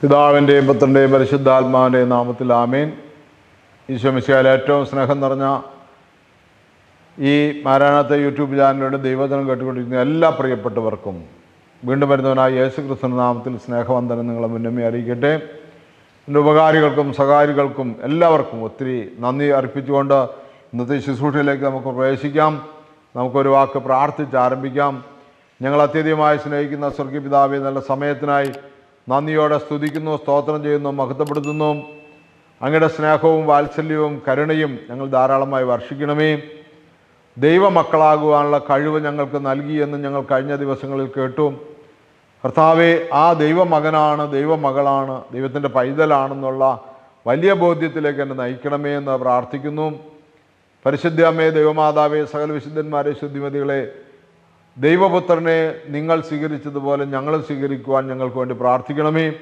പിതാവിന്റെയും പുത്രന്റെയും പരിശുദ്ധാത്മാവിന്റെയും നാമത്തിൽ ആമേൻ. ഈശോമിശിയാൽ ഏറ്റവും സ്നേഹം നിറഞ്ഞ ഈ മാരാണത്തെ യൂട്യൂബ് ചാനലിലൂടെ ദൈവജനം കേട്ടുകൊണ്ടിരിക്കുന്ന എല്ലാ പ്രിയപ്പെട്ടവർക്കും വീണ്ടും വരുന്നവനായ യേശു നാമത്തിൽ സ്നേഹവന്ദനം നിങ്ങളെ മുന്നമേ അറിയിക്കട്ടെ. എന്റെ ഉപകാരികൾക്കും സഹാരികൾക്കും എല്ലാവർക്കും ഒത്തിരി നന്ദി അർപ്പിച്ചുകൊണ്ട് ഇന്നത്തെ ശുശ്രൂഷയിലേക്ക് നമുക്ക് പ്രവേശിക്കാം. നമുക്കൊരു വാക്ക് പ്രാർത്ഥിച്ച് ആരംഭിക്കാം. ഞങ്ങൾ അത്യധികമായി സ്നേഹിക്കുന്ന സ്വർഗീയ പിതാവെ നല്ല സമയത്തിനായി നന്ദിയോടെ സ്തുതിക്കുന്നു സ്തോത്രം ചെയ്യുന്നു മഹത്വപ്പെടുത്തുന്നു. അങ്ങയുടെ സ്നേഹവും വാത്സല്യവും കരുണയും ഞങ്ങൾ ധാരാളമായി വർഷിക്കണമേ. ദൈവമക്കളാകുവാനുള്ള കഴിവ് ഞങ്ങൾക്ക് നൽകി എന്ന് ഞങ്ങൾ കഴിഞ്ഞ ദിവസങ്ങളിൽ കേട്ടു. കർത്താവെ ആ ദൈവമകനാണ് ദൈവമകളാണ് ദൈവത്തിന്റെ പൈതലാണെന്നുള്ള വലിയ ബോധ്യത്തിലേക്ക് എന്നെ നയിക്കണമേ എന്ന് പ്രാർത്ഥിക്കുന്നു. പരിശുദ്ധ ദൈവമാതാവേ സകല വിശുദ്ധന്മാരെ ശുദ്ധിമതികളെ ദൈവപുത്രനെ നിങ്ങൾ സ്വീകരിച്ചതുപോലെ ഞങ്ങളും സ്വീകരിക്കുവാൻ ഞങ്ങൾക്ക് വേണ്ടി പ്രാർത്ഥിക്കണമേ.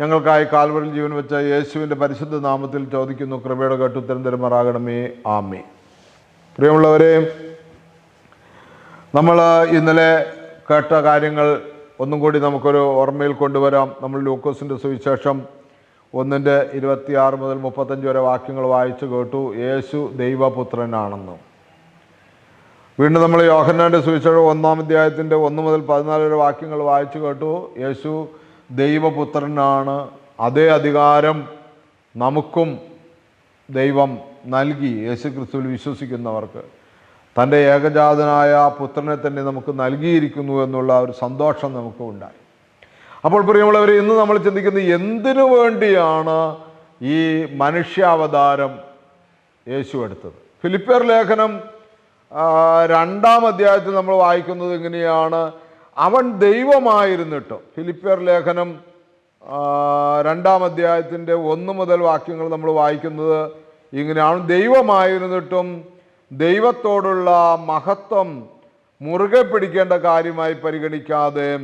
ഞങ്ങൾക്കായി കാൽവറിൽ ജീവൻ വെച്ച യേശുവിന്റെ പരിശുദ്ധ നാമത്തിൽ ചോദിക്കുന്നു കൃപയുടെ കേട്ട് ഉത്തരം തരുമാറാകണമേ. ആമേ പ്രിയമുള്ളവരെ നമ്മൾ ഇന്നലെ കേട്ട കാര്യങ്ങൾ ഒന്നും കൂടി നമുക്കൊരു ഓർമ്മയിൽ കൊണ്ടുവരാം. നമ്മൾ ലൂക്കോസിന്റെ സുവിശേഷം ഒന്നിന്റെ ഇരുപത്തിയാറ് മുതൽ മുപ്പത്തഞ്ച് വരെ വാക്യങ്ങൾ വായിച്ചു കേട്ടു. യേശു ദൈവപുത്രനാണെന്ന്. വീണ്ടും നമ്മൾ യോഹന്നാന്റെ സുവിശേഷം ഒന്നാം അധ്യായത്തിന്റെ ഒന്ന് മുതൽ പതിനാല് വരെ വാക്യങ്ങൾ വായിച്ചു കേട്ടു. യേശു ദൈവപുത്രനാണ്. അതേ അധികാരം നമുക്കും ദൈവം നൽകി. യേശു ക്രിസ്തുവിൽ വിശ്വസിക്കുന്നവർക്ക്. തന്റെ ഏകജാതനായ പുത്രനെ തന്നെ നമുക്ക് നൽകിയിരിക്കുന്നു എന്നുള്ള ഒരു സന്തോഷം നമുക്ക് ഉണ്ടായി. അപ്പോൾ പ്രിയമുള്ളവർ ഇന്ന് നമ്മൾ ചിന്തിക്കുന്നത് എന്തിനു വേണ്ടിയാണ് ഈ മനുഷ്യാവതാരം യേശു എടുത്തത്? ഫിലിപ്പിയർ ലേഖനം രണ്ടാം അധ്യായത്തിൽ നമ്മൾ വായിക്കുന്നത് എങ്ങനെയാണ്? അവൻ ദൈവമായിരുന്നിട്ട്. ഫിലിപ്പിയർ ലേഖനം രണ്ടാം അധ്യായത്തിന്റെ ഒന്ന് മുതൽ വാക്യങ്ങൾ നമ്മൾ വായിക്കുന്നത് ഇങ്ങനെയാണ്. ദൈവമായിരുന്നിട്ടും ദൈവത്തോടുള്ള മഹത്വം മുറുകെ പിടിക്കേണ്ട കാര്യമായി പരിഗണിക്കാതെ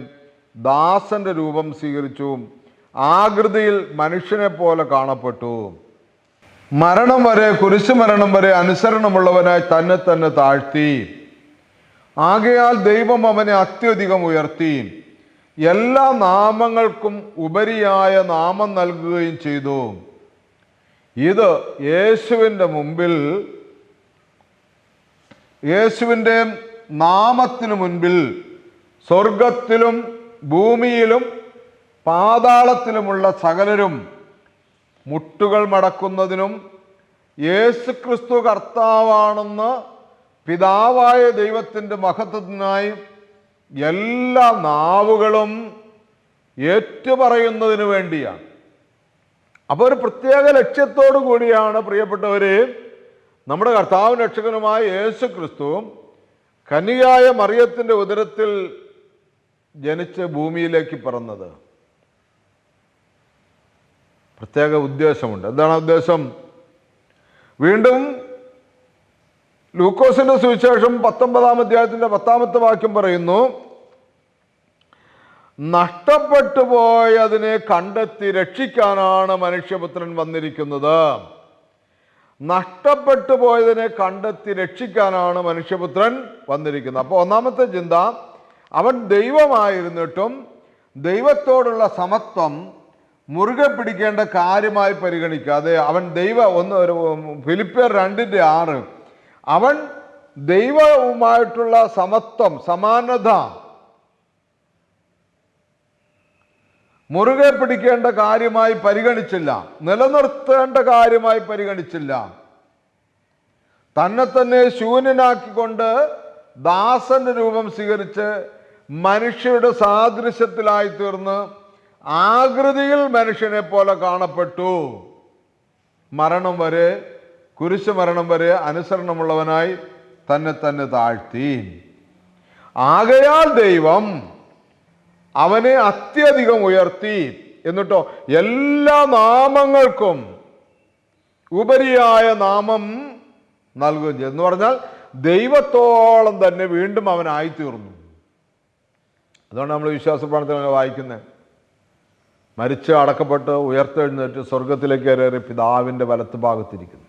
ദാസന്റെ രൂപം സ്വീകരിച്ചു. ആകൃതിയിൽ മനുഷ്യനെ പോലെ കാണപ്പെട്ടു. മരണം വരെ കുരിശു മരണം വരെ അനുസരണമുള്ളവനായി തന്നെ തന്നെ താഴ്ത്തി. ആകയാൽ ദൈവം അവനെ അത്യധികം ഉയർത്തി. എല്ലാ നാമങ്ങൾക്കും ഉപരിയായ നാമം നൽകുകയും ചെയ്തു. ഇത് യേശുവിന്റെ മുമ്പിൽ യേശുവിന്റെ നാമത്തിനു മുൻപിൽ സ്വർഗത്തിലും ഭൂമിയിലും പാതാളത്തിലുമുള്ള സകലരും മുട്ടുകൾ മടക്കുന്നതിനും യേശു ക്രിസ്തു കർത്താവാണെന്ന് പിതാവായ ദൈവത്തിന്റെ മഹത്വത്തിനായി എല്ലാ നാവുകളും ഏറ്റുപറയുന്നതിന് വേണ്ടിയാണ്. അപ്പോൾ ഒരു പ്രത്യേക ലക്ഷ്യത്തോടു കൂടിയാണ് പ്രിയപ്പെട്ടവരെ നമ്മുടെ കർത്താവും രക്ഷകനുമായ യേശു ക്രിസ്തു കനിയായ മറിയത്തിന്റെ ഉദരത്തിൽ ജനിച്ച് ഭൂമിയിലേക്ക് പിറന്നത്. പ്രത്യേക ഉദ്ദേശമുണ്ട്. എന്താണ് ഉദ്ദേശം? വീണ്ടും ലൂക്കോസിന്റെ സുവിശേഷം പത്തൊമ്പതാം അധ്യായത്തിന്റെ പത്താമത്തെ വാക്യം പറയുന്നു നഷ്ടപ്പെട്ടു പോയതിനെ കണ്ടെത്തി രക്ഷിക്കാനാണ് മനുഷ്യപുത്രൻ വന്നിരിക്കുന്നത്. നഷ്ടപ്പെട്ടു പോയതിനെ കണ്ടെത്തി രക്ഷിക്കാനാണ് മനുഷ്യപുത്രൻ വന്നിരിക്കുന്നത്. അപ്പോൾ ഒന്നാമത്തെ ചിന്ത അവൻ ദൈവമായിരുന്നിട്ടും ദൈവത്തോടുള്ള സമത്വം മുറുകെ പിടിക്കേണ്ട കാര്യമായി പരിഗണിക്കാതെ അവൻ ദൈവ ഒന്ന് ഫിലിപ്പിയർ രണ്ടിന്റെ ആറ്. അവൻ ദൈവവുമായിട്ടുള്ള സമത്വം സമാനത മുറുകെ പിടിക്കേണ്ട കാര്യമായി പരിഗണിച്ചില്ല നിലനിർത്തേണ്ട കാര്യമായി പരിഗണിച്ചില്ല. തന്നെ തന്നെ ശൂന്യനാക്കിക്കൊണ്ട് ദാസന്റെ രൂപം സ്വീകരിച്ച് മനുഷ്യരുടെ സാദൃശ്യത്തിലായി തീർന്ന് ആകൃതിയിൽ മനുഷ്യനെ പോലെ കാണപ്പെട്ടു. മരണം വരെ കുരിശ് മരണം വരെ അനുസരണമുള്ളവനായി തന്നെ തന്നെ താഴ്ത്തി. ആകയാൽ ദൈവം അവനെ അത്യധികം ഉയർത്തി. എന്നിട്ടോ എല്ലാ നാമങ്ങൾക്കും ഉപരിയായ നാമം നൽകുകയും ചെയ്തു. എന്ന് പറഞ്ഞാൽ ദൈവത്തോളം തന്നെ വീണ്ടും അവനായിത്തീർന്നു അതുകൊണ്ട് നമ്മൾ വിശ്വാസ വായിക്കുന്നത്. മരിച്ച് അടക്കപ്പെട്ട് ഉയർത്തെഴുന്നേറ്റ് സ്വർഗത്തിലേക്ക് കയറി പിതാവിന്റെ വലത്ത് ഭാഗത്തിരിക്കുന്നു.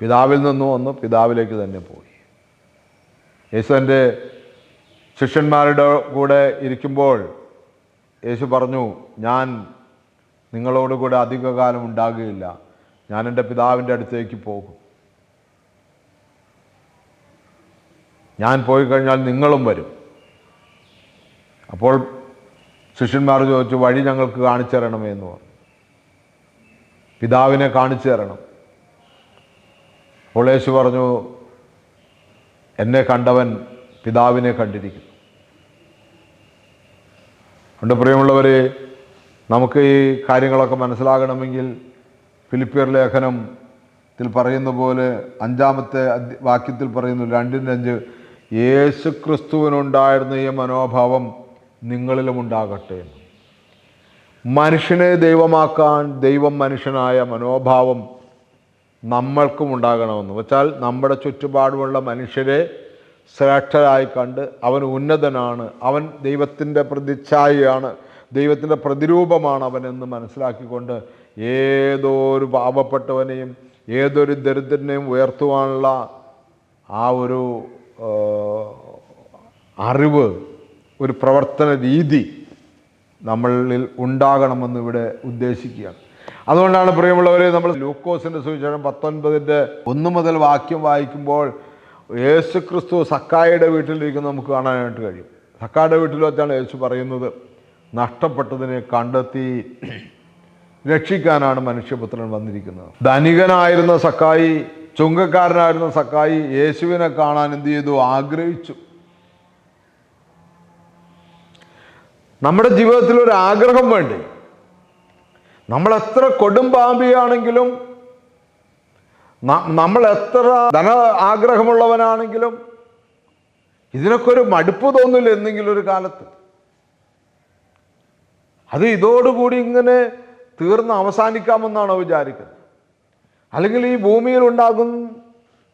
പിതാവിൽ നിന്നും വന്ന് പിതാവിലേക്ക് തന്നെ പോയി. യേശുവിന്റെ ശിഷ്യന്മാരുടെ കൂടെ ഇരിക്കുമ്പോൾ യേശു പറഞ്ഞു ഞാൻ നിങ്ങളോടുകൂടെ അധികകാലം ഉണ്ടാകുകയില്ല. ഞാൻ എന്റെ പിതാവിന്റെ അടുത്തേക്ക് പോകും. ഞാൻ പോയി കഴിഞ്ഞാൽ നിങ്ങളും വരും. അപ്പോൾ ശിഷ്യന്മാർ ചോദിച്ചു വഴി ഞങ്ങൾക്ക് കാണിച്ചു തരണമേ എന്ന് പറഞ്ഞു. പിതാവിനെ കാണിച്ചു തരണം. അപ്പോൾ യേശു പറഞ്ഞു എന്നെ കണ്ടവൻ പിതാവിനെ കണ്ടിരിക്കുന്നു. അതുകൊണ്ട് പ്രിയമുള്ളവരെ നമുക്ക് ഈ കാര്യങ്ങളൊക്കെ മനസ്സിലാകണമെങ്കിൽ ഫിലിപ്പിയർ ലേഖനത്തിൽ പറയുന്ന പോലെ അഞ്ചാമത്തെ വാക്യത്തിൽ പറയുന്നു രണ്ടിന്റെ അഞ്ച് യേശു ക്രിസ്തുവിനുണ്ടായിരുന്ന ഈ മനോഭാവം നിങ്ങളിലും ഉണ്ടാകട്ടെ. മനുഷ്യനെ ദൈവമാക്കാൻ ദൈവം മനുഷ്യനായ മനോഭാവം നമ്മൾക്കും ഉണ്ടാകണമെന്ന് വെച്ചാൽ നമ്മുടെ ചുറ്റുപാടുമുള്ള മനുഷ്യരെ ശ്രേഷ്ഠരായി കണ്ട് അവൻ ഉന്നതനാണ് അവൻ ദൈവത്തിന്റെ പ്രതിച്ഛായയാണ് ദൈവത്തിന്റെ പ്രതിരൂപമാണ് അവനെന്ന് മനസ്സിലാക്കിക്കൊണ്ട് ഏതൊരു പാവപ്പെട്ടവനെയും ഏതൊരു ദരിദ്രനെയും ഉയർത്തുവാനുള്ള ആ ഒരു അറിവ് ഒരു പ്രവർത്തന രീതി നമ്മളിൽ ഉണ്ടാകണമെന്ന് ഇവിടെ ഉദ്ദേശിക്കുകയാണ്. അതുകൊണ്ടാണ് പ്രിയമുള്ളവരെ നമ്മൾ ലൂക്കോസിന്റെ സുവിശേഷം പത്തൊൻപതിന്റെ ഒന്ന് മുതൽ വാക്യം വായിക്കുമ്പോൾ യേശു ക്രിസ്തു സക്കായുടെ വീട്ടിലിരിക്കുന്ന നമുക്ക് കാണാനായിട്ട് കഴിയും. സക്കായുടെ വീട്ടിൽ വെച്ചാണ് യേശു പറയുന്നത് നഷ്ടപ്പെട്ടതിനെ കണ്ടെത്തി രക്ഷിക്കാനാണ് മനുഷ്യപുത്രൻ വന്നിരിക്കുന്നത്. ധനികനായിരുന്ന സക്കായി ചുങ്കക്കാരനായിരുന്ന സക്കായി യേശുവിനെ കാണാൻ എന്ത് ചെയ്തു? ആഗ്രഹിച്ചു. നമ്മുടെ ജീവിതത്തിൽ ഒരു ആഗ്രഹം വേണ്ടേ? നമ്മൾ എത്ര കൊടുമ്പാമ്പിയാണെങ്കിലും പാമ്പിയാണെങ്കിലും നമ്മൾ എത്ര ധന ആഗ്രഹമുള്ളവനാണെങ്കിലും ഇതിനൊക്കെ ഒരു മടുപ്പ് തോന്നില്ല എന്തെങ്കിലും ഒരു കാലത്ത്. അത് ഇതോടുകൂടി ഇങ്ങനെ തീർന്ന് അവസാനിക്കാമെന്നാണോ വിചാരിക്കുന്നത്? അല്ലെങ്കിൽ ഈ ഭൂമിയിൽ ഉണ്ടാകും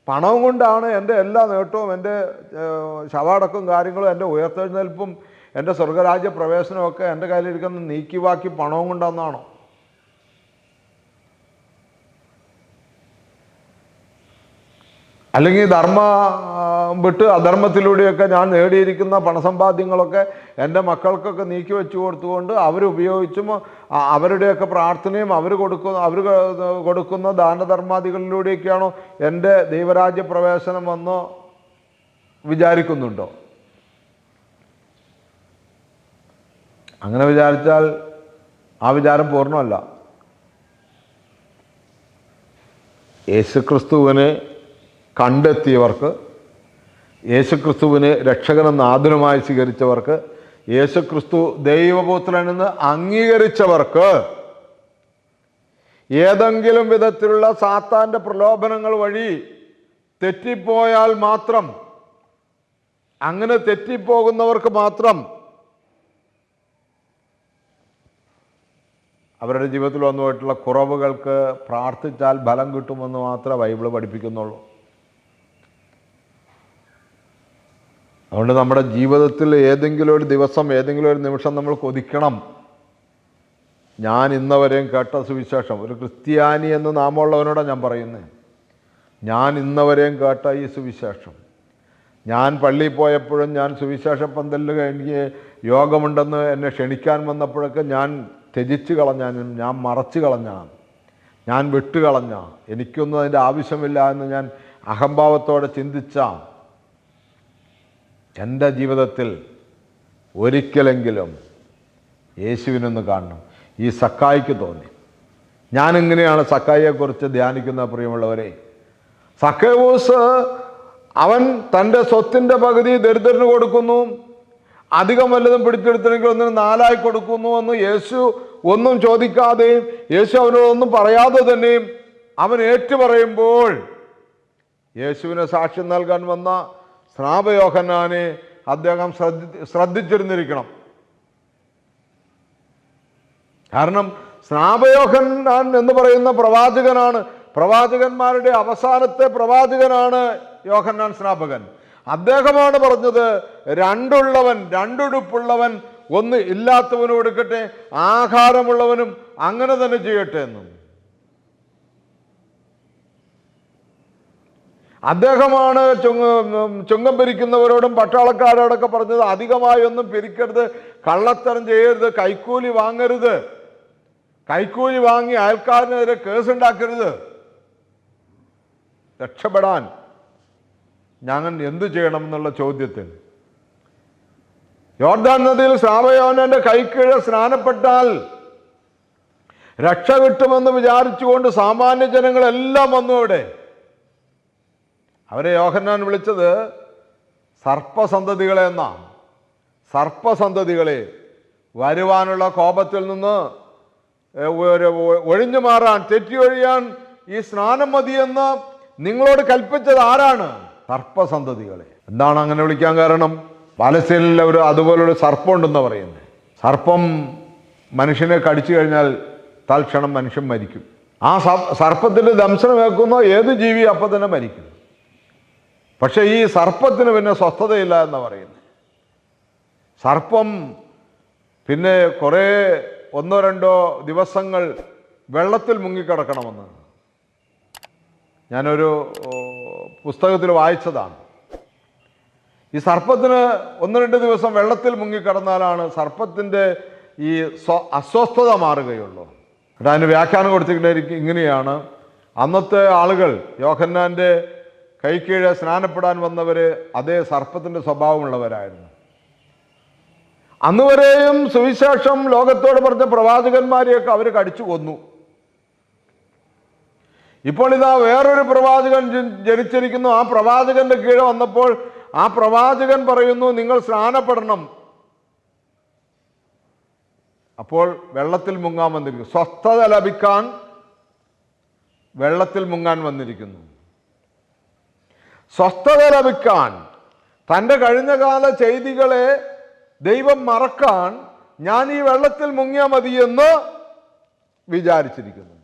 പണവും കൊണ്ടാണ് എന്റെ എല്ലാ നേട്ടവും എന്റെ ശവാടക്കും കാര്യങ്ങളും എന്റെ ഉയർത്തെഴുന്നേൽപ്പും എന്റെ സ്വർഗരാജ്യ പ്രവേശനമൊക്കെ എന്റെ കയ്യിലിരിക്കുന്ന നീക്കിവാക്കി പണവും കൊണ്ടാണോ അല്ലെങ്കിൽ ധർമ്മ വിട്ട് അധർമ്മത്തിലൂടെയൊക്കെ ഞാൻ നേടിയിരിക്കുന്ന പണസമ്പാദ്യങ്ങളൊക്കെ എന്റെ മക്കൾക്കൊക്കെ നീക്കി വെച്ചു കൊടുത്തുകൊണ്ട് അവരുപയോഗിച്ചും അവരുടെയൊക്കെ പ്രാർത്ഥനയും അവർ കൊടുക്കുന്ന അവർ കൊടുക്കുന്ന ദാനധർമാദികളിലൂടെയൊക്കെയാണോ എന്റെ ദൈവരാജ്യ പ്രവേശനം വന്നോ വിചാരിക്കുന്നുണ്ടോ? അങ്ങനെ വിചാരിച്ചാൽ ആ വിചാരം പൂർണമല്ല. യേശുക്രിസ്തുവിനെ കണ്ടെത്തിയവർക്ക് യേശുക്രിസ്തുവിനെ രക്ഷകനെന്ന് ആദുരമായി സ്വീകരിച്ചവർക്ക് യേശുക്രിസ്തു ദൈവപുത്രനെന്ന് അംഗീകരിച്ചവർക്ക് ഏതെങ്കിലും വിധത്തിലുള്ള സാത്താന്റെ പ്രലോഭനങ്ങൾ വഴി തെറ്റിപ്പോയാൽ മാത്രം അങ്ങനെ തെറ്റിപ്പോകുന്നവർക്ക് മാത്രം അവരുടെ ജീവിതത്തിൽ വന്നു പോയിട്ടുള്ള കുറവുകൾക്ക് പ്രാർത്ഥിച്ചാൽ ഫലം കിട്ടുമെന്ന് മാത്രമേ ബൈബിൾ പഠിപ്പിക്കുന്നുള്ളൂ. അതുകൊണ്ട് നമ്മുടെ ജീവിതത്തിൽ ഏതെങ്കിലും ഒരു ദിവസം ഏതെങ്കിലും ഒരു നിമിഷം നമ്മൾ കൊതിക്കണം. ഞാൻ ഇന്നവരെയും കേട്ട സുവിശേഷം ഒരു ക്രിസ്ത്യാനി എന്ന് നാമമുള്ളവനോടാണ് ഞാൻ പറയുന്നത് ഞാൻ ഇന്നവരെയും കേട്ട ഈ സുവിശേഷം. ഞാൻ പള്ളിയിൽ പോയപ്പോഴും ഞാൻ സുവിശേഷ പന്തലിൽ എനിക്ക് യോഗമുണ്ടെന്ന് എന്നെ ക്ഷണിക്കാൻ വന്നപ്പോഴൊക്കെ ഞാൻ ത്യജിച്ച് കളഞ്ഞാനും ഞാൻ മറച്ചു കളഞ്ഞ ഞാൻ വിട്ടുകളഞ്ഞ എനിക്കൊന്നും അതിന്റെ ആവശ്യമില്ല എന്ന് ഞാൻ അഹംഭാവത്തോടെ ചിന്തിച്ച എന്റെ ജീവിതത്തിൽ ഒരിക്കലെങ്കിലും യേശുവിനൊന്ന് കാണണം. ഈ സക്കായിക്ക് തോന്നി. ഞാനിങ്ങനെയാണ് സക്കായിയെക്കുറിച്ച് ധ്യാനിക്കുന്ന പ്രിയമുള്ളവരെ? സക്കേവൂസ് അവൻ തന്റെ സ്വത്തിന്റെ പകുതി ദരിദ്രന് കൊടുക്കുന്നു. അധികം വല്ലതും പിടിച്ചെടുത്തില്ലെങ്കിൽ ഒന്നിന് നാലായി കൊടുക്കുന്നു എന്ന് യേശു ഒന്നും ചോദിക്കാതെയും യേശു അവനോടൊന്നും പറയാതെ തന്നെയും അവൻ ഏറ്റു പറയുമ്പോൾ യേശുവിനെ സാക്ഷ്യം നൽകാൻ വന്ന സ്നാപയോഹനാനെ അദ്ദേഹം ശ്രദ്ധി ശ്രദ്ധിച്ചിരുന്നിരിക്കണം. കാരണം സ്നാപയോഹന്നാൻ എന്ന് പറയുന്ന പ്രവാചകനാണ്. പ്രവാചകന്മാരുടെ അവസാനത്തെ പ്രവാചകനാണ് യോഹന്നാൻ സ്നാപകൻ. അദ്ദേഹമാണ് പറഞ്ഞത് രണ്ടുള്ളവൻ രണ്ടുടുപ്പുള്ളവൻ ഒന്ന് ഇല്ലാത്തവനും എടുക്കട്ടെ ആഹാരമുള്ളവനും അങ്ങനെ തന്നെ ചെയ്യട്ടെ എന്നും. അദ്ദേഹമാണ് ചുങ്ക ചുങ്കം പിരിക്കുന്നവരോടും പട്ടാളക്കാരോടൊക്കെ പറഞ്ഞത് അധികമായി ഒന്നും പിരിക്കരുത് കള്ളത്തരം ചെയ്യരുത് കൈക്കൂലി വാങ്ങരുത് കൈക്കൂലി വാങ്ങി അയൽക്കാരനെതിരെ കേസുണ്ടാക്കരുത് രക്ഷപ്പെടാൻ ഞങ്ങൾ എന്തു ചെയ്യണം എന്നുള്ള ചോദ്യത്തിൽ. യോർദാൻ നദിയിൽ സാവയോനന്റെ കൈക്കീഴ് സ്നാനപ്പെട്ടാൽ രക്ഷ കിട്ടുമെന്ന് വിചാരിച്ചുകൊണ്ട് സാമാന്യ ജനങ്ങളെല്ലാം വന്നു അവിടെ. അവരെ യോഹന്നാൻ വിളിച്ചത് സർപ്പസന്തതികളെ എന്നാണ്. സർപ്പസന്തതികളെ വരുവാനുള്ള കോപത്തിൽ നിന്ന് ഒഴിഞ്ഞു മാറാൻ തെറ്റി ഒഴിയാൻ ഈ സ്നാനം മതിയെന്ന് നിങ്ങളോട് കൽപ്പിച്ചത് ആരാണ്? സർപ്പസന്തതികളെ. എന്താണ് അങ്ങനെ വിളിക്കാൻ കാരണം? പാലസ്തീനിലെ ഒരു അതുപോലൊരു സർപ്പം ഉണ്ടെന്ന് പറയുന്നത് സർപ്പം മനുഷ്യനെ കടിച്ചു കഴിഞ്ഞാൽ തൽക്ഷണം മനുഷ്യൻ മരിക്കും. ആ സർപ്പത്തിന്റെ ദംശനമേക്കുന്ന ഏത് ജീവി അപ്പം തന്നെ മരിക്കും. പക്ഷേ ഈ സർപ്പത്തിന് പിന്നെ സ്വസ്ഥതയില്ല എന്ന് പറയുന്നത് സർപ്പം പിന്നെ കുറേ ഒന്നോ രണ്ടോ ദിവസങ്ങൾ വെള്ളത്തിൽ മുങ്ങിക്കിടക്കണമെന്ന്. ഞാനൊരു പുസ്തകത്തിൽ വായിച്ചതാണ്. ഈ സർപ്പത്തിന് ഒന്ന് രണ്ട് ദിവസം വെള്ളത്തിൽ മുങ്ങിക്കിടന്നാലാണ് സർപ്പത്തിന്റെ ഈ സ്വ അസ്വസ്ഥത മാറുകയുള്ളൂ. എന്നിട്ട് അതിന് വ്യാഖ്യാനം കൊടുത്തിട്ടുണ്ടായിരിക്കും ഇങ്ങനെയാണ്. അന്നത്തെ ആളുകൾ യോഹന്നാന്റെ കൈക്കീഴെ സ്നാനപ്പെടാൻ വന്നവർ അതേ സർപ്പത്തിന്റെ സ്വഭാവമുള്ളവരായിരുന്നു. അന്നുവരെയും സുവിശേഷം ലോകത്തോട് പറഞ്ഞ പ്രവാചകന്മാരെയൊക്കെ അവർ കടിച്ചു കൊന്നു. ഇപ്പോൾ ഇതാ വേറൊരു പ്രവാചകൻ ജനിച്ചിരിക്കുന്നു. ആ പ്രവാചകന്റെ കീഴെ വന്നപ്പോൾ ആ പ്രവാചകൻ പറയുന്നു നിങ്ങൾ സ്നാനപ്പെടണം. അപ്പോൾ വെള്ളത്തിൽ മുങ്ങാൻ വന്നിരിക്കുന്നു. സ്വസ്ഥത ലഭിക്കാൻ വെള്ളത്തിൽ മുങ്ങാൻ വന്നിരിക്കുന്നു. സ്വസ്ഥത ലഭിക്കാൻ തന്റെ കഴിഞ്ഞകാല ചെയ്തികളെ ദൈവം മറക്കാൻ ഞാൻ ഈ വെള്ളത്തിൽ മുങ്ങിയാൽ മതിയെന്ന് വിചാരിച്ചിരിക്കുന്നു.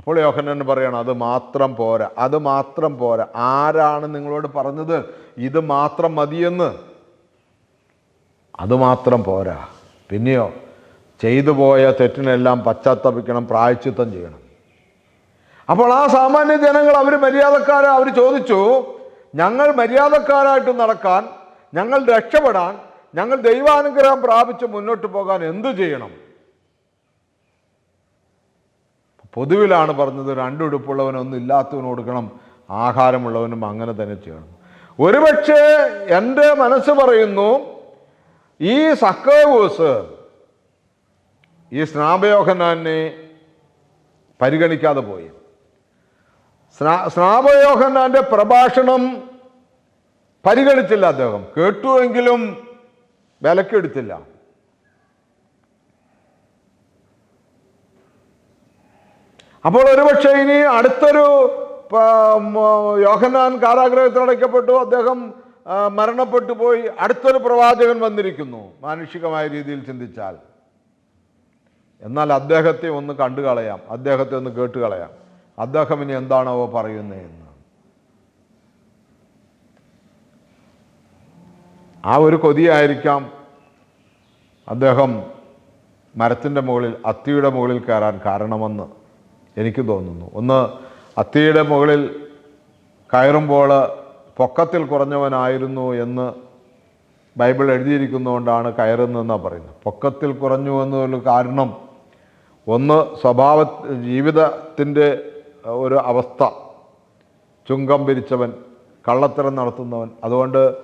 അപ്പോൾ യോഹനൻ പറയണം അത് മാത്രം പോരാ അത് മാത്രം പോരാ. ആരാണ് നിങ്ങളോട് പറഞ്ഞത്? ഇത് മാത്രം മതിയെന്ന്. അത് മാത്രം പോരാ. പിന്നെയോ ചെയ്തു പോയ തെറ്റിനെല്ലാം പശ്ചാത്തപിക്കണം പ്രായച്ചിത്തം ചെയ്യണം. അപ്പോൾ ആ സാമാന്യ ജനങ്ങൾ അവർ മര്യാദക്കാരെ അവർ ചോദിച്ചു ഞങ്ങൾ മര്യാദക്കാരായിട്ട് നടക്കാൻ ഞങ്ങൾ രക്ഷപ്പെടാൻ ഞങ്ങൾ ദൈവാനുഗ്രഹം പ്രാപിച്ച് മുന്നോട്ട് പോകാൻ എന്തു ചെയ്യണം? പൊതുവിലാണ് പറഞ്ഞത് രണ്ടുടുപ്പുള്ളവനൊന്നും ഇല്ലാത്തവന് കൊടുക്കണം ആഹാരമുള്ളവനും അങ്ങനെ തന്നെ ചെയ്യണം. ഒരുപക്ഷെ എന്റെ മനസ്സ് പറയുന്നു ഈ സക്കേവൂസ് ഈ സ്നാപയോഹനാനെ പരിഗണിക്കാതെ പോയി. സ്നാ സ്നാപയോഹനാന്റെ പ്രഭാഷണം പരിഗണിച്ചില്ല അദ്ദേഹം. കേട്ടുവെങ്കിലും വിലക്കെടുത്തില്ല. അപ്പോൾ ഒരുപക്ഷെ ഇനി അടുത്തൊരു യോഹന്നാൻ കാരാഗ്രഹത്തിൽ അടയ്ക്കപ്പെട്ടു അദ്ദേഹം മരണപ്പെട്ടു പോയി അടുത്തൊരു പ്രവാചകൻ വന്നിരിക്കുന്നു മാനുഷികമായ രീതിയിൽ ചിന്തിച്ചാൽ. എന്നാൽ അദ്ദേഹത്തെ ഒന്ന് കണ്ടു കളയാം അദ്ദേഹത്തെ ഒന്ന് കേട്ട് കളയാം. അദ്ദേഹം ഇനി എന്താണോ പറയുന്നതെന്ന് ആ ഒരു കൊതിയായിരിക്കാം അദ്ദേഹം മരത്തിന്റെ മുകളിൽ അത്തിയുടെ മുകളിൽ കയറാൻ കാരണമെന്ന്. എനിക്ക് തോന്നുന്നു. ഒന്ന് അത്തിയുടെ മുകളിൽ കയറുമ്പോൾ പൊക്കത്തിൽ കുറഞ്ഞവനായിരുന്നു എന്ന് ബൈബിൾ എഴുതിയിരിക്കുന്നതുകൊണ്ടാണ് കയറുന്നതെന്നാണ് പറയുന്നത്. പൊക്കത്തിൽ കുറഞ്ഞു എന്നുള്ള കാരണം. ഒന്ന് സ്വഭാവ ജീവിതത്തിന്റെ ഒരു അവസ്ഥ. ചുങ്കം പിരിച്ചവൻ കള്ളത്തരം നടത്തുന്നവൻ. അതുകൊണ്ട്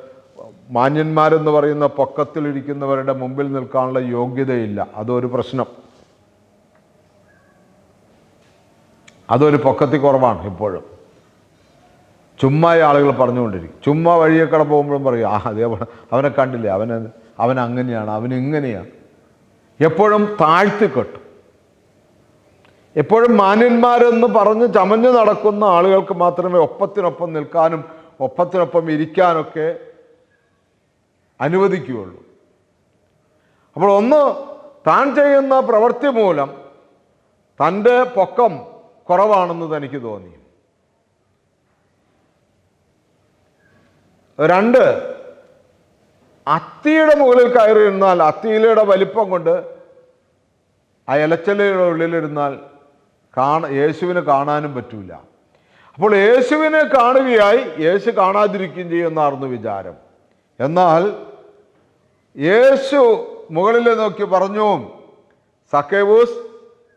മാന്യന്മാരെന്ന് പറയുന്ന പൊക്കത്തിലിരിക്കുന്നവരുടെ മുമ്പിൽ നിൽക്കാനുള്ള യോഗ്യതയില്ല. അതൊരു പ്രശ്നം. അതൊരു പൊക്കത്തി കുറവാണ് ഇപ്പോഴും. ചുമ്മാ ആളുകൾ പറഞ്ഞുകൊണ്ടിരിക്കും. ചുമ്മാ വഴിയൊക്കെ പോകുമ്പോഴും പറയും ആ അതേ അവനെ കണ്ടില്ലേ? അവൻ അവൻ അങ്ങനെയാണ് അവൻ ഇങ്ങനെയാണ്. എപ്പോഴും താഴ്ത്തിക്കെട്ടും എപ്പോഴും മാന്യന്മാരെന്ന് പറഞ്ഞ് ചമഞ്ഞു നടക്കുന്ന ആളുകൾക്ക് മാത്രമേ ഒപ്പത്തിനൊപ്പം നിൽക്കാനും ഒപ്പത്തിനൊപ്പം ഇരിക്കാനൊക്കെ അനുവദിക്കുകയുള്ളൂ. അപ്പോൾ ഒന്ന് താൻ ചെയ്യുന്ന പ്രവൃത്തി മൂലം തന്റെ പൊക്കം കുറവാണെന്ന് തനിക്ക് തോന്നി. രണ്ട് അത്തിയുടെ മുകളിൽ കയറി ഇരുന്നാൽ അത്തിയിലയുടെ വലിപ്പം കൊണ്ട് ആ ഇലച്ചലയുടെ ഉള്ളിലിരുന്നാൽ കാണ യേശുവിനെ കാണാനും പറ്റൂല. അപ്പോൾ യേശുവിനെ കാണുകയായി യേശു കാണാതിരിക്കുകയും ചെയ്യുമെന്നായിരുന്നു വിചാരം. എന്നാൽ യേശു മുകളിലെ നോക്കി പറഞ്ഞു സക്കേവൂസ്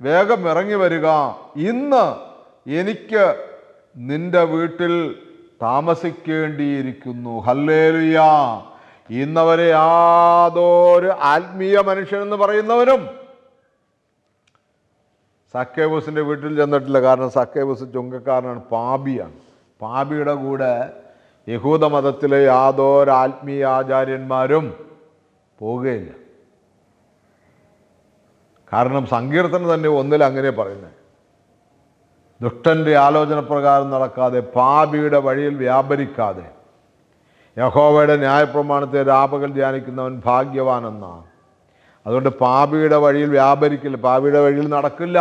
വേഗം ഇറങ്ങി വരിക. ഇന്ന് എനിക്ക് നിന്റെ വീട്ടിൽ താമസിക്കേണ്ടിയിരിക്കുന്നു. ഹല്ലേലുയ. ഇന്നവരെ യാതൊരു ആത്മീയ മനുഷ്യൻ എന്ന് പറയുന്നവനും സക്കേബൂസിന്റെ വീട്ടിൽ ചെന്നിട്ടില്ല. കാരണം സക്കേബൂസ് ചുങ്കക്കാരനാണ് പാപിയാണ്. പാപിയുടെ കൂടെ യഹൂദ മതത്തിലെ യാതൊരു ആത്മീയ ആചാര്യന്മാരും പോവുകയില്ല. കാരണം സങ്കീർത്തനം തന്നെ ഒന്നിൽ അങ്ങനെ പറയുന്നത് ദുഷ്ടന്റെ ആലോചന പ്രകാരം നടക്കാതെ പാപിയുടെ വഴിയിൽ വ്യാപരിക്കാതെ യഹോവയുടെ ന്യായപ്രമാണത്തെ രാപകൽ ധ്യാനിക്കുന്നവൻ ഭാഗ്യവാനെന്നാണ് അതുകൊണ്ട് പാപിയുടെ വഴിയിൽ വ്യാപരിക്കില്ല. പാപിയുടെ വഴിയിൽ നടക്കില്ല.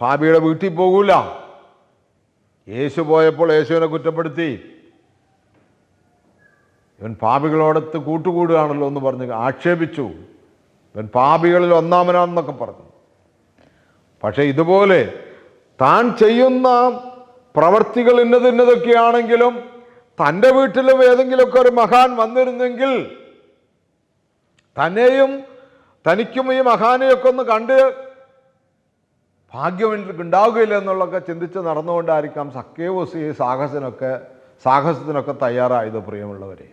പാപിയുടെ വീട്ടിൽ പോകില്ല യേശു പോയപ്പോൾ യേശുവിനെ കുറ്റപ്പെടുത്തി. ഇവൻ പാപികളോടത്ത് കൂട്ടുകൂടുകയാണല്ലോ എന്ന് പറഞ്ഞ് ആക്ഷേപിച്ചു. ഇവൻ പാപികളിൽ ഒന്നാമനാണെന്നൊക്കെ പറഞ്ഞു. പക്ഷേ ഇതുപോലെ താൻ ചെയ്യുന്ന പ്രവർത്തികൾ ഇന്നത് ഇന്നതൊക്കെയാണെങ്കിലും തന്റെ വീട്ടിലും ഏതെങ്കിലുമൊക്കെ ഒരു മഹാൻ വന്നിരുന്നെങ്കിൽ തന്നെയും തനിക്കും ഈ മഹാനെയൊക്കെ ഒന്ന് കണ്ട് ഭാഗ്യം ഉണ്ടാവുകയില്ല എന്നുള്ളതൊക്കെ ചിന്തിച്ച് നടന്നുകൊണ്ടായിരിക്കാം സക്കേവസ് ഈ സാഹസനൊക്കെ സാഹസത്തിനൊക്കെ തയ്യാറായത് പ്രിയമുള്ളവരെ.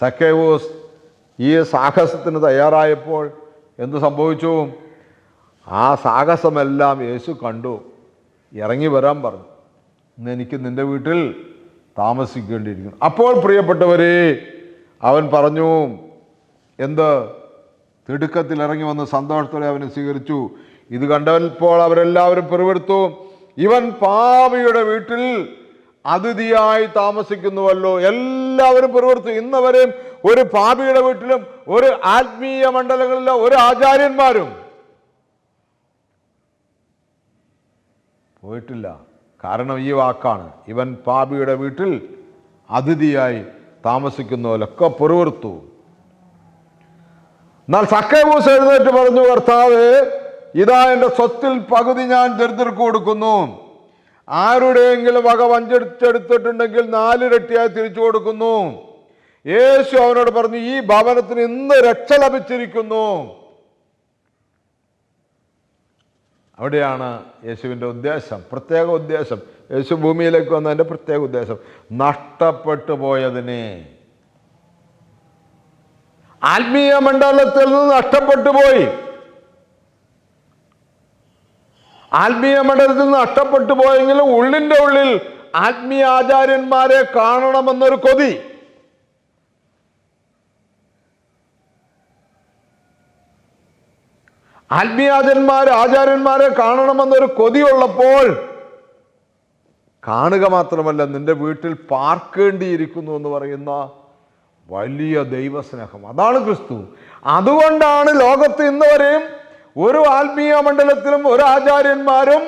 സക്കേവൂസ് ഈ സാഹസത്തിന് തയ്യാറായപ്പോൾ എന്ത് സംഭവിച്ചു? ആ സാഹസമെല്ലാം യേശു കണ്ടു. ഇറങ്ങി വരാൻ പറഞ്ഞു. ഇന്ന് എനിക്ക് നിന്റെ വീട്ടിൽ താമസിക്കേണ്ടിയിരിക്കുന്നു. അപ്പോൾ പ്രിയപ്പെട്ടവരെ അവൻ പറഞ്ഞു എന്ത്? തിടുക്കത്തിൽ ഇറങ്ങി വന്ന് സന്തോഷത്തോടെ അവനെ സ്വീകരിച്ചു. ഇത് കണ്ടപ്പോൾ അവരെല്ലാവരും പെരുവെടുത്തു ഇവൻ പാപിയുടെ വീട്ടിൽ അതിഥിയായി താമസിക്കുന്നുവല്ലോ. എല്ലാവരും പിറുവിടുത്തു ഇന്നവരെയും ഒരു പാപിയുടെ വീട്ടിലും ഒരു ആത്മീയ മണ്ഡലങ്ങളിലെ ഒരു ആചാര്യന്മാരും. പോയിട്ടില്ല. കാരണം ഈ വാക്കാണ്. ഇവൻ പാപിയുടെ വീട്ടിൽ അതിഥിയായി താമസിക്കുന്നവരൊക്കെ പുറവർത്തു എന്നാൽ സക്കേബൂസ് എഴുന്നേറ്റ് പറഞ്ഞു കർത്താവ് ഇതാ എന്റെ സ്വത്തിൽ പകുതി ഞാൻ ദരിദ്രർക്ക് കൊടുക്കുന്നു. ആരുടെയെങ്കിലും വക വഞ്ചിച്ചെടുത്തിട്ടുണ്ടെങ്കിൽ നാലിരട്ടിയായി തിരിച്ചു കൊടുക്കുന്നു. യേശു അവനോട് പറഞ്ഞു ഈ ഭവനത്തിന് ഇന്ന് രക്ഷ ലഭിച്ചിരിക്കുന്നു. അവിടെയാണ് യേശുവിന്റെ ഉദ്ദേശം പ്രത്യേക ഉദ്ദേശം. യേശു ഭൂമിയിലേക്ക് വന്നതിന്റെ പ്രത്യേക ഉദ്ദേശം നഷ്ടപ്പെട്ടു പോയതിനെ. ആത്മീയ മണ്ഡലത്തിൽ നിന്ന് നഷ്ടപ്പെട്ടു പോയി. ആത്മീയ മണ്ഡലത്തിൽ നിന്ന് നഷ്ടപ്പെട്ടു പോയെങ്കിലും ഉള്ളിന്റെ ഉള്ളിൽ ആത്മീയ ആചാര്യന്മാരെ കാണണമെന്നൊരു കൊതി. ആത്മീയാചന്മാർ ആചാര്യന്മാരെ കാണണമെന്നൊരു കൊതിയുള്ളപ്പോൾ കാണുക മാത്രമല്ല നിന്റെ വീട്ടിൽ പാർക്കേണ്ടിയിരിക്കുന്നു എന്ന് പറയുന്ന വലിയ ദൈവസ്നേഹം. അതാണ് ക്രിസ്തു. അതുകൊണ്ടാണ് ലോകത്ത് ഇന്ന് വരെയും ഒരു ആത്മീയ മണ്ഡലത്തിലും ഒരു ആചാര്യന്മാരും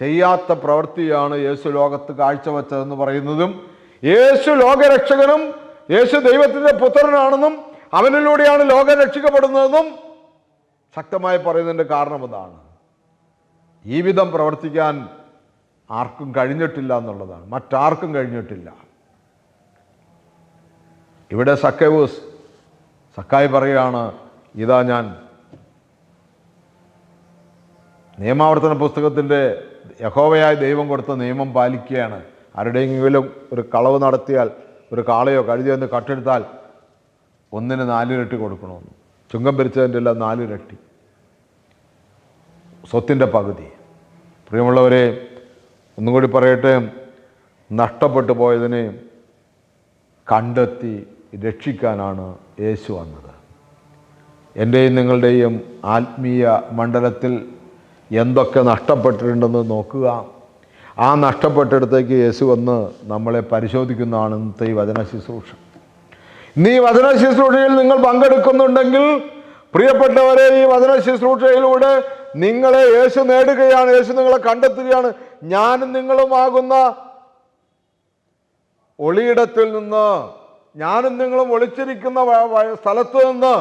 ചെയ്യാത്ത പ്രവൃത്തിയാണ് യേശു ലോകത്ത് കാഴ്ചവെച്ചതെന്ന് പറയുന്നതും യേശു ലോകരക്ഷകനും യേശു ദൈവത്തിന്റെ പുത്രനാണെന്നും അവനിലൂടെയാണ് ലോകം രക്ഷിക്കപ്പെടുന്നതെന്നും ശക്തമായി പറയുന്നതിന്റെ കാരണം അതാണ്. ഈ വിധം പ്രവർത്തിക്കാൻ ആർക്കും കഴിഞ്ഞിട്ടില്ല എന്നുള്ളതാണ്. മറ്റാർക്കും കഴിഞ്ഞിട്ടില്ല. ഇവിടെ സക്കേവൂസ് സക്കായി പറയുകയാണ് ഇതാ ഞാൻ. നിയമാവർത്തന പുസ്തകത്തിന്റെ യഹോവയായ ദൈവം കൊടുത്ത നിയമം പാലിക്കുകയാണ്. ആരുടെയെങ്കിലും ഒരു കളവ് നടത്തിയാൽ ഒരു കാളയോ കഴുതിയോ ഒന്ന് കട്ടെടുത്താൽ ഒന്നിന് നാലിരട്ടി കൊടുക്കണമെന്ന്. ചുങ്കം പിരിച്ചതിന്റെ എല്ലാം നാലിരട്ടി. സ്വത്തിന്റെ പകുതി. പ്രിയമുള്ളവരെ ഒന്നും കൂടി പറയട്ടെ. നഷ്ടപ്പെട്ടു പോയതിനെ കണ്ടെത്തി രക്ഷിക്കാനാണ് യേശു വന്നത്. എന്റെയും നിങ്ങളുടെയും ആത്മീയ മണ്ഡലത്തിൽ എന്തൊക്കെ നഷ്ടപ്പെട്ടിട്ടുണ്ടെന്ന് നോക്കുക. ആ നഷ്ടപ്പെട്ടിടത്തേക്ക് യേശു വന്ന് നമ്മളെ പരിശോധിക്കുന്നതാണ് ഇന്നത്തെ ഈ വചന ശുശ്രൂഷ. ഇന്ന് ഈ വചന ശുശ്രൂഷയിൽ നിങ്ങൾ പങ്കെടുക്കുന്നുണ്ടെങ്കിൽ പ്രിയപ്പെട്ടവരെ ഈ വചന ശുശ്രൂഷയിലൂടെ നിങ്ങളെ യേശു നേടുകയാണ് യേശു നിങ്ങളെ കണ്ടെത്തുകയാണ്. ഞാനും നിങ്ങളുമാകുന്ന ഒളിയിടത്തിൽ നിന്ന് ഞാനും നിങ്ങളും ഒളിച്ചിരിക്കുന്ന സ്ഥലത്ത് നിന്ന്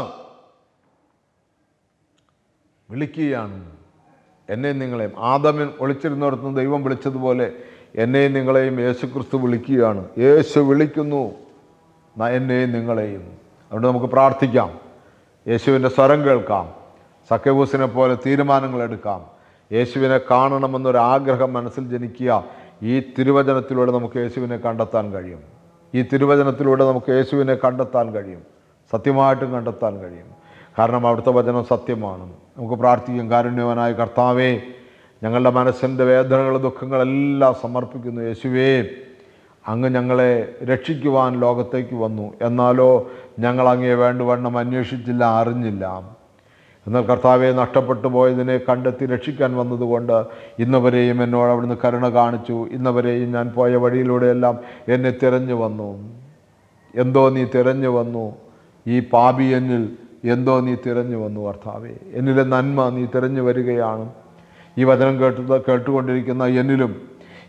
വിളിക്കുകയാണ്. എന്നെ നിങ്ങളെയും ആദമൻ ഒളിച്ചിരുന്നിടത്തുനിന്ന് ദൈവം വിളിച്ചതുപോലെ എന്നെയും നിങ്ങളെയും യേശു ക്രിസ്തു വിളിക്കുകയാണ്. യേശു വിളിക്കുന്നു. എന്നെയും നിങ്ങളെയും. അതുകൊണ്ട് നമുക്ക് പ്രാർത്ഥിക്കാം. യേശുവിന്റെ സ്വരം കേൾക്കാം. സഖ്യബൂസിനെ പോലെ തീരുമാനങ്ങൾ എടുക്കാം. യേശുവിനെ കാണണമെന്നൊരാഗ്രഹം മനസ്സിൽ ജനിക്കുക. ഈ തിരുവചനത്തിലൂടെ നമുക്ക് യേശുവിനെ കണ്ടെത്താൻ കഴിയും. ഈ തിരുവചനത്തിലൂടെ നമുക്ക് യേശുവിനെ കണ്ടെത്താൻ കഴിയും. സത്യമായിട്ടും കണ്ടെത്താൻ കഴിയും. കാരണം അവിടുത്തെ വചനം സത്യമാണ്. നമുക്ക് പ്രാർത്ഥിക്കും. കാരുണ്യവനായ കർത്താവേ ഞങ്ങളുടെ മനസ്സിന്റെ വേദനകൾ ദുഃഖങ്ങളെല്ലാം സമർപ്പിക്കുന്നു യേശുവേ. അങ്ങ് ഞങ്ങളെ രക്ഷിക്കുവാൻ ലോകത്തേക്ക് വന്നു. എന്നാലോ ഞങ്ങൾ അങ്ങയെ വേണ്ടുവണ്ണം അന്വേഷിച്ചില്ല അറിഞ്ഞില്ല. എന്നാൽ കർത്താവെ നഷ്ടപ്പെട്ടു പോയതിനെ കണ്ടെത്തി രക്ഷിക്കാൻ വന്നതുകൊണ്ട് ഇന്നവരെയും എന്നോട് അവിടുന്ന് കരുണ കാണിച്ചു. ഇന്നവരെയും ഞാൻ പോയ വഴിയിലൂടെയെല്ലാം എന്നെ തിരഞ്ഞു വന്നു. എന്തോ നീ തിരഞ്ഞു വന്നു. ഈ പാപി എന്നിൽ എന്തോ നീ തിരഞ്ഞു വന്നു കർത്താവേ. എന്നിലെ നന്മ നീ തിരഞ്ഞു വരികയാണ്. ഈ വചനം കേട്ടു കേട്ടുകൊണ്ടിരിക്കുന്ന എന്നിലും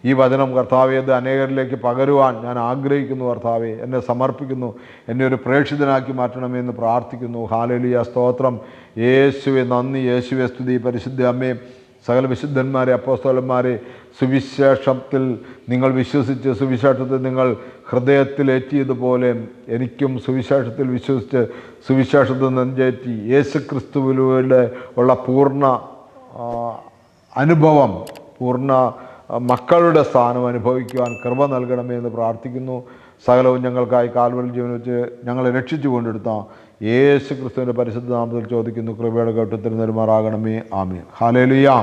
ഈ വചനം കർത്താവെ ഇത് അനേകരിലേക്ക് പകരുവാൻ ഞാൻ ആഗ്രഹിക്കുന്നു കർത്താവെ. എന്നെ സമർപ്പിക്കുന്നു. എന്നെ ഒരു പ്രേക്ഷിതനാക്കി മാറ്റണമെന്ന് പ്രാർത്ഥിക്കുന്നു. ഹാലലിയ. സ്തോത്രം. യേശുവെ നന്ദി. യേശുവെ സ്തുതി. പരിശുദ്ധ അമ്മേ സകല വിശുദ്ധന്മാരെ അപ്പോസ്തോലന്മാരെ സുവിശേഷത്തിൽ നിങ്ങൾ വിശ്വസിച്ച് സുവിശേഷത്തിൽ നിങ്ങൾ ഹൃദയത്തിലേറ്റിയതുപോലെ എനിക്കും സുവിശേഷത്തിൽ വിശ്വസിച്ച് സുവിശേഷത്തിൽ നെഞ്ചേറ്റി യേശു ക്രിസ്തുവിലൂടെ ഉള്ള പൂർണ അനുഭവം പൂർണ മക്കളുടെ സ്ഥാനം അനുഭവിക്കുവാൻ കൃപ നൽകണമേ എന്ന് പ്രാർത്ഥിക്കുന്നു. സകലവും ഞങ്ങൾക്കായി കാൽവൽ ജീവൻ വെച്ച് ഞങ്ങളെ രക്ഷിച്ചു കൊണ്ടെടുത്ത യേശു ക്രിസ്തുവിന്റെ പരിശുദ്ധ നാമത്തിൽ ചോദിക്കുന്നു കൃപയുടെ കേട്ടു നെരുമാറാകണമേ ആമീൻ. ഹാലേലുയാ